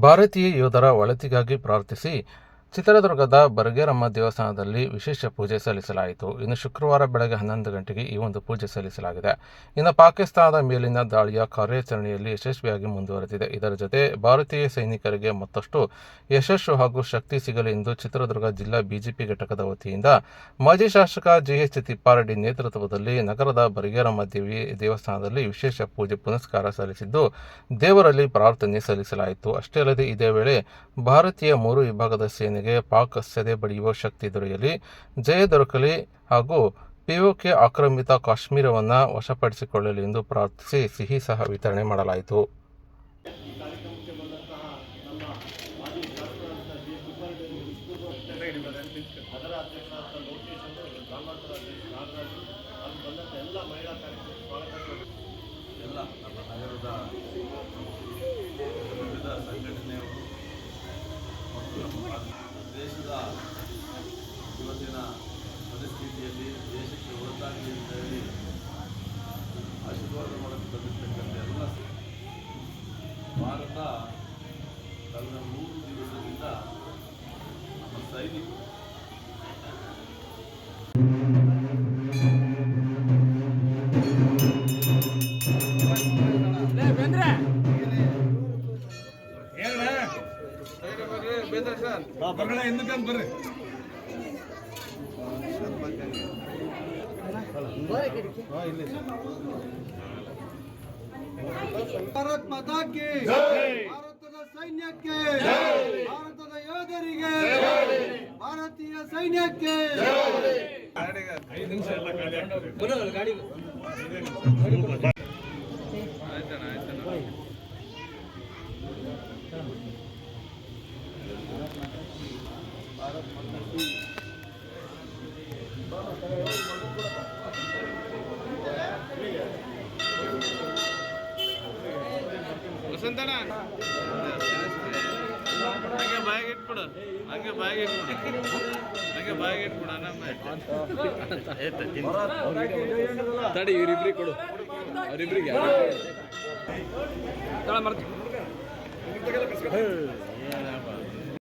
ಭಾರತೀಯ ಯೋಧರ ಒಳಿತಿಗಾಗಿ ಪ್ರಾರ್ಥಿಸಿ ಚಿತ್ರದುರ್ಗದ ಬರ್ಗೇರಮ್ಮ ದೇವಸ್ಥಾನದಲ್ಲಿ ವಿಶೇಷ ಪೂಜೆ ಸಲ್ಲಿಸಲಾಯಿತು. ಇನ್ನು ಶುಕ್ರವಾರ ಬೆಳಗ್ಗೆ ಹನ್ನೊಂದು ಗಂಟೆಗೆ ಈ ಒಂದು ಪೂಜೆ ಸಲ್ಲಿಸಲಾಗಿದೆ. ಇನ್ನು ಪಾಕಿಸ್ತಾನದ ಮೇಲಿನ ದಾಳಿಯ ಕಾರ್ಯಾಚರಣೆಯಲ್ಲಿ ಯಶಸ್ವಿಯಾಗಿ ಮುಂದುವರೆದಿದೆ. ಇದರ ಜೊತೆ ಭಾರತೀಯ ಸೈನಿಕರಿಗೆ ಮತ್ತಷ್ಟು ಯಶಸ್ಸು ಹಾಗೂ ಶಕ್ತಿ ಸಿಗಲಿ ಎಂದು ಚಿತ್ರದುರ್ಗ ಜಿಲ್ಲಾ ಬಿಜೆಪಿ ಘಟಕದ ವತಿಯಿಂದ ಮಾಜಿ ಶಾಸಕ ಜಿಎಚ್ ತಿಪ್ಪಾರೆಡ್ಡಿ ನೇತೃತ್ವದಲ್ಲಿ ನಗರದ ಬರ್ಗೇರಮ್ಮ ದೇವಿ ದೇವಸ್ಥಾನದಲ್ಲಿ ವಿಶೇಷ ಪೂಜೆ ಪುನಸ್ಕಾರ ಸಲ್ಲಿಸಿದ್ದು, ದೇವರಲ್ಲಿ ಪ್ರಾರ್ಥನೆ ಸಲ್ಲಿಸಲಾಯಿತು. ಅಷ್ಟೇ ಅಲ್ಲದೆ ಇದೇ ವೇಳೆ ಭಾರತೀಯ ಮೂರು ವಿಭಾಗದ ಸೇನೆಗೆ ಪಾಕ್ ಸೆದೆ ಬಡಿಯುವ ಶಕ್ತಿ ದೊರೆಯಲಿ. ಜಯ ದೊರಕಲಿ ಹಾಗೂ ಪಿಒಕೆ ಆಕ್ರಮಿತ ಕಾಶ್ಮೀರವನ್ನು ವಶಪಡಿಸಿಕೊಳ್ಳಲಿ ಎಂದು ಪ್ರಾರ್ಥಿಸಿ ಸಿಹಿ ಸಹ ವಿತರಣೆ ಮಾಡಲಾಯಿತು. ಅದರ ದೇಶದ ಇವತ್ತಿನ ಪರಿಸ್ಥಿತಿಯಲ್ಲಿ ದೇಶಕ್ಕೆ ಹೊರತಾಗಿ ಅಂತ ಹೇಳಿ ಆಶೀರ್ವಾದ ಮಾಡಕ್ಕೆ ಬಂದಿರ್ತಕ್ಕಂಥ ಎಲ್ಲ ಭಾರತ ತನ್ನ ಮೂರು ದಿವಸದಿಂದ ನಮ್ಮ ಸೈನಿಕರು ಭಾರತ್ ಮಾತಾ ಕಿ ಭಾರತದ ಸೈನ್ಯಕ್ಕೆ ಭಾರತದ ಯೋಧರಿಗೆ ಭಾರತೀಯ ಸೈನ್ಯಕ್ಕೆ ವಸಂತಣ್ಣ. ಹಂಗೆ ಬಾಯಿಗೆ ಇಟ್ಬಿಡು. ಹಂಗೆ ಬಾಯಿಗೆ ಇಟ್ಬಿಡು. ಹಂಗೆ ಬಾಯಿಗೆ ಇಟ್ಬಿಡು ನಮ್ಮ ತಡಿ ಇವ್ರಿಬ್ರಿಗೆ ಕೊಡು. ಅವ್ರಿಬ್ರಿಗೆ ತಳ ಮರ್ತಿ